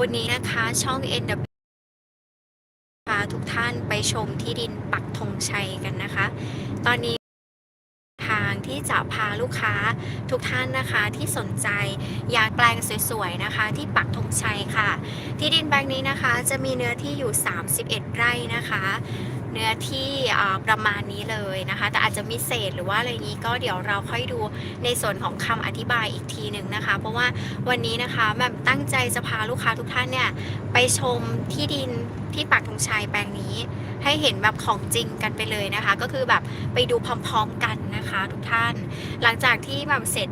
วันนี้นะคะช่อง NW พาทุกท่านไปชมที่ดินปักธงชัยกันนะคะ ตอนนี้ ที่จะพาลูกค้าทุกท่านนะคะที่สนใจอยากแปลงสวยๆนะคะ ที่ปักธงชัยค่ะ ที่ดินแปลงนี้นะคะจะมีเนื้อที่อยู่ 31 ไร่นะคะ เนื้อที่ประมาณนี้เลยนะคะ แต่อาจจะมีเศษหรือว่าอะไรนี้ก็เดี๋ยวเราค่อยดูในส่วนของคำอธิบายอีกทีหนึ่งนะคะ เพราะว่าวันนี้นะคะแบบตั้งใจจะพาลูกค้าทุกท่านเนี่ยไปชมที่ดิน ที่ปักธงชัยแปลงนี้ ให้เห็นแบบของจริงกันไปเลยนะคะ ก็คือแบบไปดูพร้อมๆกันนะคะทุกท่าน หลังจากที่แบบเสร็จ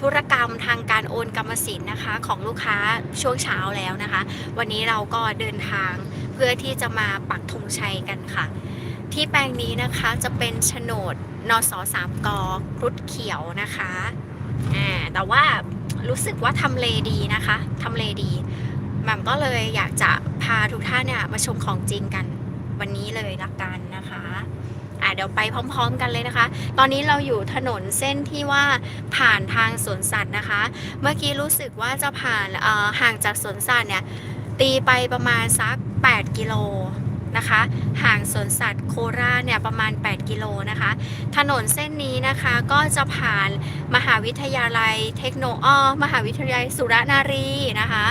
ธุรกรรมทางการโอนกรรมสิทธิ์นะคะ ของลูกค้าช่วงเช้าแล้วนะคะ วันนี้เราก็เดินทางเพื่อที่จะมาปักธงชัยกันค่ะ ที่แปลงนี้นะคะจะเป็นโฉนดนสสามกครุฑเขียวนะคะแต่ว่ารู้สึกว่าทำเลดีนะคะทำเลดีแหม่มก็เลยอยากจะ พาทุกท่านเนี่ยมาชมของจริงกันวันนี้เลยละกันนะคะอะเดี๋ยวไปพร้อม ๆ กันเลยนะคะ ตอนนี้เราอยู่ถนนเส้นที่ว่าผ่านทางสวนสัตว์นะคะ เมื่อกี้รู้สึกว่าจะผ่านห่างจากสวนสัตว์เนี่ยตีไปประมาณสัก 8 กิโล นะคะ ห่างสวนสัตว์โคราชเนี่ยประมาณ 8 กิโลนะคะ ถนนเส้นนี้นะคะก็จะผ่านมหาวิทยาลัยเทคโนอ้อมหาวิทยาลัยสุรนารีนะคะ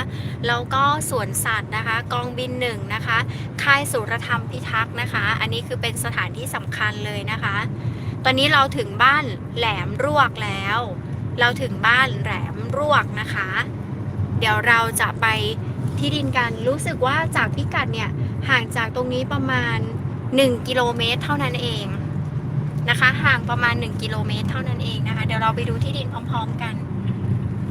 แล้วก็สวนสัตว์นะคะ กองบินหนึ่งนะคะ ค่ายสุรธรรมพิทักษ์นะคะ อันนี้คือเป็นสถานที่สำคัญเลยนะคะ ตอนนี้เราถึงบ้านแหลมรวกแล้ว เราถึงบ้านแหลมรวกนะคะ เดี๋ยวเราจะไปที่ดินกันรู้สึกว่าจากพิกัดเนี่ย ห่างจากตรงนี้ประมาณ 1 กิโลเมตรเท่านั้นเองนะคะ ห่างประมาณ 1 กิโลเมตรเท่านั้นเองนะคะ เดี๋ยวเราไปดูที่ดินพร้อมๆกัน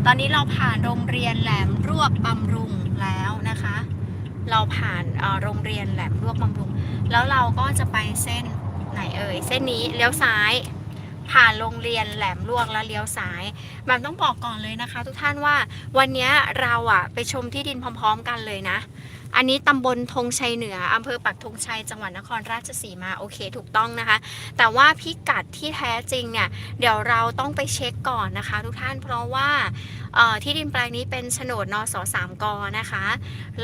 ตอนนี้เราผ่านโรงเรียนแหลมรวกบำรุงแล้วนะคะ เราผ่านโรงเรียนแหลมรวกบำรุง แล้วเราก็จะไปเส้นไหนเอ่ย เส้นนี้เลี้ยวซ้ายผ่านโรงเรียนแหลมลวกแล้วเลี้ยวซ้ายมันต้องบอกก่อนเลยนะคะ ทุกท่านว่าวันนี้เราอะไปชมที่ดินพร้อม ๆ กันเลยนะ อันนี้ตำบลธงชัยเหนืออำเภอปักธงชัยจังหวัดนครราชสีมาโอเคถูกต้องนะคะ แต่ว่าพิกัดที่แท้จริงเนี่ยเดี๋ยวเราต้องไปเช็คก่อนนะคะ ทุกท่านเพราะว่าที่ดินแปลงนี้เป็นโฉนดนสสามกนะคะ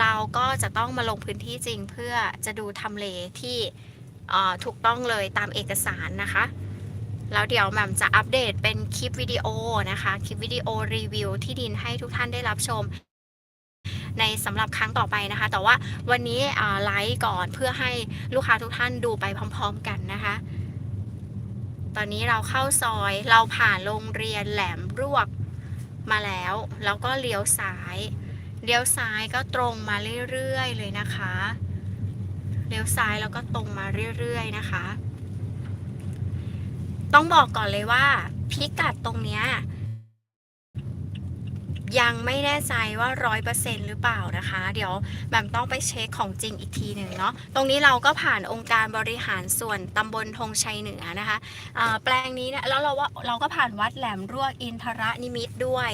เราก็จะต้องมาลงพื้นที่จริงเพื่อจะดูทำเลที่ถูกต้องเลยตามเอกสารนะคะแล้วเดี๋ยวแหม่มจะอัปเดตเป็นคลิปวิดีโอนะคะ คลิปวิดีโอรีวิวที่ดินให้ทุกท่านได้รับชม ในสำหรับครั้งต่อไปนะคะ แต่ว่าวันนี้ไลฟ์ก่อนเพื่อให้ลูกค้าทุกท่านดูไปพร้อม ๆ กันนะคะ ตอนนี้เราเข้าซอยเราผ่านโรงเรียนแหลมรวกมาแล้ว แล้วก็เลี้ยวซ้ายเลี้ยวซ้ายก็ตรงมาเรื่อยๆเลยนะคะเลี้ยวซ้ายแล้วก็ตรงมาเรื่อยๆนะคะ ต้องบอกก่อนเลยว่าพิกัดตรงเนี้ย ยังไม่แน่ใจว่าร้อยเปอร์เซ็นหรือเปล่านะคะ เดี๋ยวแบมต้องไปเช็คของจริงอีกทีหนึ่งเนาะตรงนี้เราก็ผ่านองค์การบริหารส่วนตำบลธงชัยเหนือนะคะะแปลงนี้เนี่ยแล้วเราว่าเราก็ผ่านวัดแหลมรั่วอินทรนิมิตรด้วย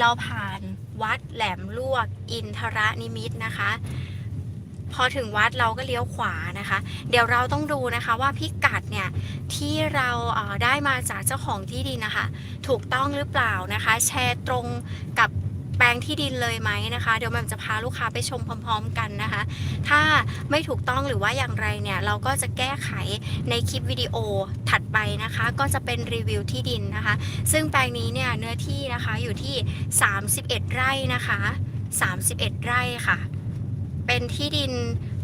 เราผ่านวัดแหลมลวกอินทรนิมิตรนะคะ พอถึงวัดเราก็เลี้ยวขวานะคะ เดี๋ยวเราต้องดูนะคะว่าพิกัดเนี่ยที่เราได้มาจากเจ้าของที่ดินนะคะ ถูกต้องหรือเปล่านะคะ แชร์ตรงกับแปลงที่ดินเลยไหมนะคะ เดี๋ยวแหมันจะพาลูกค้าไปชมพร้อม ๆ กันนะคะ ถ้าไม่ถูกต้องหรือว่าอย่างไรเนี่ย เราก็จะแก้ไขในคลิปวิดีโอถัดไปนะคะ ก็จะเป็นรีวิวที่ดินนะคะ ซึ่งแปลงนี้เนี่ยเนื้อที่นะคะอยู่ที่ 31 ไร่นะคะ 31 ไร่ค่ะ เป็นที่ดิน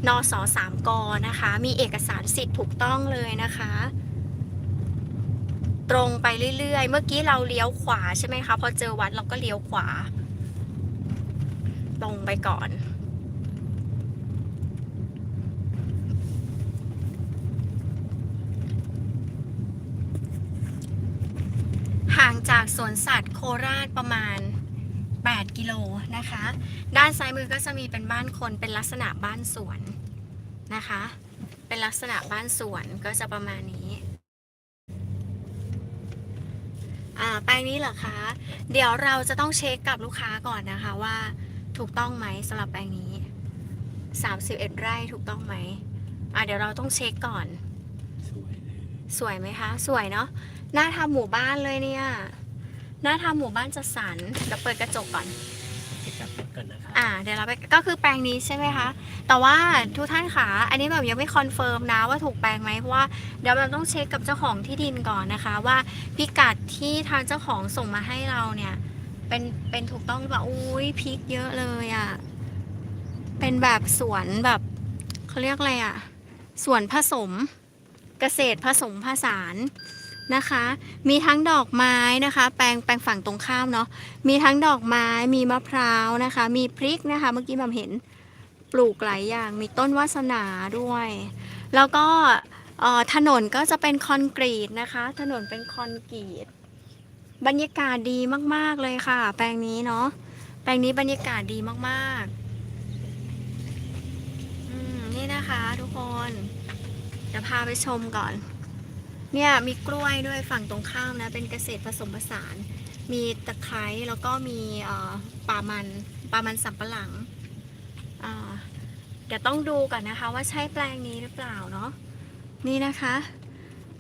นสสามกนะคะ มีเอกสารสิทธิ์ถูกต้องเลยนะคะ ตรงไปเรื่อยๆ เมื่อกี้เราเลี้ยวขวาใช่ไหมคะพอเจอวัดเราก็เลี้ยวขวา ตรงไปก่อนห่างจากสวนสัตว์โคราชประมาณ 8 กิโลนะคะ ด้านซ้ายมือก็จะมีเป็นบ้านคนเป็นลักษณะบ้านสวนนะคะ เป็นลักษณะบ้านสวนก็จะประมาณนี้อ่าแปลงนี้เหรอคะ เดี๋ยวเราจะต้องเช็คกับลูกค้าก่อนนะคะว่าถูกต้องไหมสำหรับแปลงนี้ 31 ไร่ถูกต้องไหมอ่าเดี๋ยวเราต้องเช็คก่อนสวยเลยสวยไหมคะ สวยเนาะ น่าทำหมู่บ้านเลยเนี่ย น่าทำหมู่บ้านจัดสรรเดี๋ยวเปิดกระจกก่อนพิกัดก็อ่าเดี๋ยวเราไปก็คือแปลงนี้ใช่ไหมคะ แต่ว่าทุกท่านค่ะอันนี้แบบยังไม่คอนเฟิร์มนะว่าถูกแปลงไหมเพราะว่าเดี๋ยวเราต้องเช็คกับเจ้าของที่ดินก่อนนะคะว่าพิกัดที่ทางเจ้าของส่งมาให้เราเนี่ยเป็นเป็นถูกต้องหรือเปล่าอุ้ยพริกเยอะเลยอะ่ะเป็นแบบสวนแบบเขาเรียกอะไรอะ่ะสวนผสมเกษตรผสมผสาน นะคะ มีทั้งดอกไม้นะคะ แปลงแปลงฝั่งตรงข้ามเนาะ มีทั้งดอกไม้ มีมะพร้าวนะคะ มีพริกนะคะ เมื่อกี้บำเห็นปลูกหลายอย่าง มีต้นวาสนาด้วย แล้วก็ถนนก็จะเป็นคอนกรีตนะคะ ถนนเป็นคอนกรีต บรรยากาศดีมากๆเลยค่ะ แปลงนี้เนาะ แปลงนี้บรรยากาศดีมากๆ นี่นะคะทุกคนเดี๋ยวพาไปชมก่อน เนี่ยมีกล้วยด้วยฝั่งตรงข้ามนะ เป็นเกษตรผสมผสาน มีตะไคร้แล้วก็มีป่ามันป่ามันสับปะหลังเดี๋ยวต้องดูก่อนนะคะว่าใช่แปลงนี้หรือเปล่าเนาะนี่นะคะ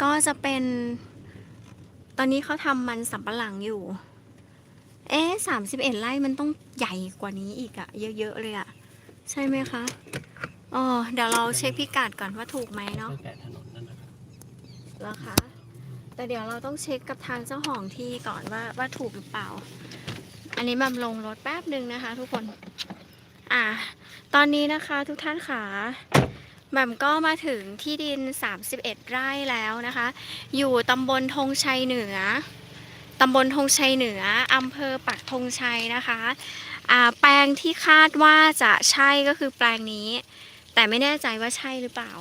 ก็จะเป็น ตอนนี้เขาทำมันสับปะหลังอยู่ เอ๊ะสามสิบเอ็ดไร่มันต้องใหญ่กว่านี้อีกอะเยอะๆเลยอะใช่ไหมคะอ๋อเดี๋ยวเราเช็คพิกัดก่อนว่าถูกไหมเนาะ แล้วคะ แต่เดี๋ยวเราต้องเช็คกับทางเจ้าของที่ก่อนว่าว่าถูกหรือเปล่า อันนี้แบบลงรถแป๊บหนึ่งนะคะ ทุกคน อะตอนนี้นะคะทุกท่านขาแหม่มก็มาถึงที่ดิน 31 ไร่แล้วนะคะ อยู่ตำบลธงชัยเหนือ ตำบลธงชัยเหนืออำเภอปักธงชัยนะคะอ่าแปลงที่คาดว่าจะใช่ก็คือแปลงนี้ แต่ไม่แน่ใจว่าใช่หรือเปล่า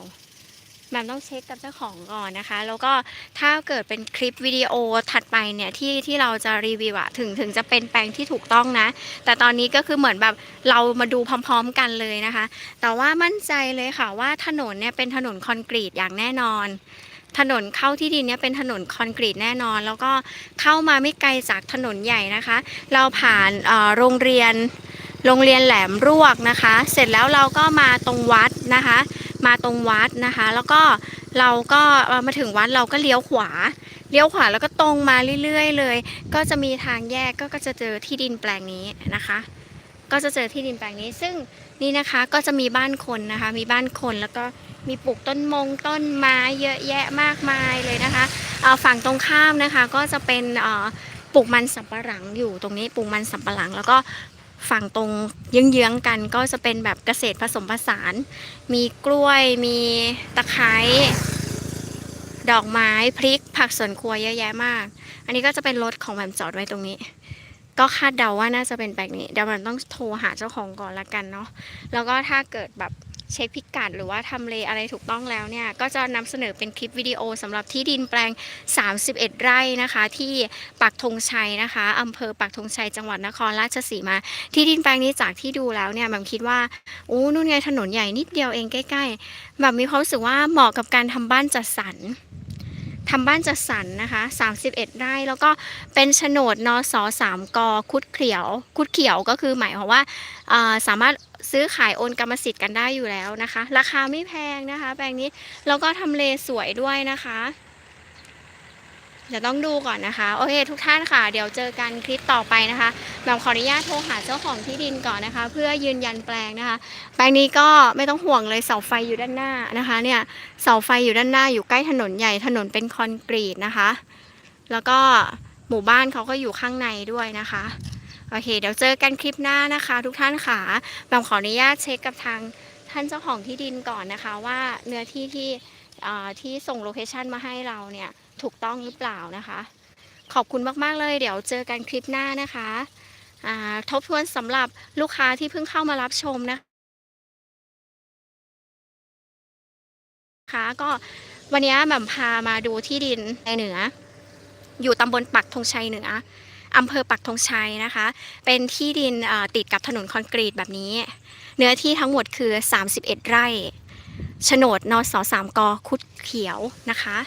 แหม่มต้องเช็คกับเจ้าของก่อนนะคะ แล้วก็ถ้าเกิดเป็นคลิปวิดีโอถัดไปเนี่ยที่ที่เราจะรีวิวอะถึงถึงจะเป็นแปลงที่ถูกต้องนะ แต่ตอนนี้ก็คือเหมือนแบบเรามาดูพร้อม ๆ กันเลยนะคะ แต่ว่ามั่นใจเลยค่ะว่าถนนเนี่ยเป็นถนนคอนกรีตอย่างแน่นอน ถนนเข้าที่ดินเนี่ยเป็นถนนคอนกรีตแน่นอน แล้วก็เข้ามาไม่ไกลจากถนนใหญ่นะคะ เราผ่านโรงเรียนโรงเรียนแหลมรวกนะคะ เสร็จแล้วเราก็มาตรงวัดนะคะ มาตรงวัดนะคะ แล้วก็เราก็มาถึงวัดเราก็เลี้ยวขวา เลี้ยวขวาแล้วก็ตรงมาเรื่อยๆ เลย ก็จะมีทางแยกก็จะเจอที่ดินแปลงนี้นะคะ ก็จะเจอที่ดินแปลงนี้ ซึ่งนี่นะคะก็จะมีบ้านคนนะคะ มีบ้านคนแล้วก็มีปลูกต้นมงต้นไม้เยอะแยะมากมายเลยนะคะเอ่อฝั่งตรงข้ามนะคะก็จะเป็นปลูกมันสำปะหลังอยู่ตรงนี้ปลูกมันสำปะหลัง แล้วก็ ฝั่งตรงเยื้องๆกันก็จะเป็นแบบเกษตรผสมผสาน มีกล้วย มีตะไคร้ ดอกไม้ พริก ผักสวนครัวเยอะแยะมาก อันนี้ก็จะเป็นรถของแหม่มจอดไว้ตรงนี้ ก็คาดเดาว่าน่าจะเป็นแบบนี้ เดี๋ยวมันต้องโทรหาเจ้าของก่อนละกันเนาะ แล้วก็ถ้าเกิดแบบ เช็คพิกัดหรือว่าทำเลอะไรถูกต้องแล้วเนี่ย ก็จะนำเสนอเป็นคลิปวิดีโอสำหรับที่ดินแปลง 31 ไร่นะคะ ที่ปักธงชัยนะคะอำเภอปักธงชัยจังหวัดนครราชสีมา ที่ดินแปลงนี้จากที่ดูแล้วเนี่ยแหม่มคิดว่าโอ้นู่นไงถนนใหญ่นิดเดียวเองใกล้ๆแบบมีความรู้สึกว่าเหมาะกับการทำบ้านจัดสรรทำบ้านจัดสรรนะคะ 31 ไร่ แล้วก็เป็นโฉนดนสสามกคุดเขียว คุดเขียวก็คือหมายความว่าสามารถ ซื้อขายโอนกรรมสิทธิ์กันได้อยู่แล้วนะคะ ราคาไม่แพงนะคะ แปลงนี้แล้วก็ทำเลสวยด้วยนะคะ เดี๋ยวต้องดูก่อนนะคะ โอเค ทุกท่านค่ะ เดี๋ยวเจอกันคลิปต่อไปนะคะแบบขออนุญาตโทรหาเจ้าของที่ดินก่อนนะคะ เพื่อยืนยันแปลงนะคะ แปลงนี้ก็ไม่ต้องห่วงเลยเสาไฟอยู่ด้านหน้านะคะ เนี่ยเสาไฟอยู่ด้านหน้าอยู่ใกล้ถนนใหญ่ถนนเป็นคอนกรีตนะคะ แล้วก็หมู่บ้านเขาก็อยู่ข้างในด้วยนะคะ โอเค เดี๋ยวเจอกันคลิปหน้านะคะ ทุกท่านค่ะแบบขออนุญาตเช็คกับทางท่านเจ้าของที่ดินก่อนนะคะ ว่าเนื้อที่ที่ที่ส่งโลเคชันมาให้เราเนี่ยถูกต้องหรือเปล่านะคะ ขอบคุณมากๆเลย เดี๋ยวเจอกันคลิปหน้านะคะทบทวนสำหรับลูกค้าที่เพิ่งเข้ามารับชมนะคะก็วันนี้แหม่มพามาดูที่ดินในเหนือ อยู่ตำบลปักธงชัยเหนือ อำเภอปักธงชัยนะคะ เป็นที่ดินติดกับถนนคอนกรีตแบบนี้ เนื้อที่ทั้งหมดคือ 31 ไร่โฉนดนสสามกคุดเขียวนะคะ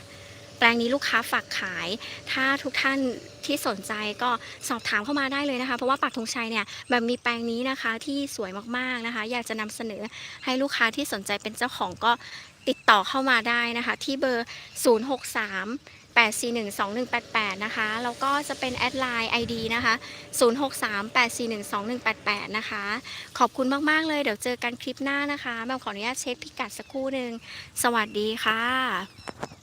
แปลงนี้ลูกค้าฝากขาย ถ้าทุกท่านที่สนใจก็สอบถามเข้ามาได้เลยนะคะ เพราะว่าปักธงชัยเนี่ยแบบมีแปลงนี้นะคะที่สวยมากๆนะคะ อยากจะนำเสนอให้ลูกค้าที่สนใจเป็นเจ้าของก็ติดต่อเข้ามาได้นะคะ ที่เบอร์ 063 8412188 นะคะ แล้วก็จะเป็นแอดไลน์ ID นะคะ 0638412188 นะคะ ขอบคุณมาก ๆ เลย เดี๋ยวเจอกันคลิปหน้านะคะแมวขออนุญาตเช็คพิกัดสักครู่หนึ่ง สวัสดีค่ะ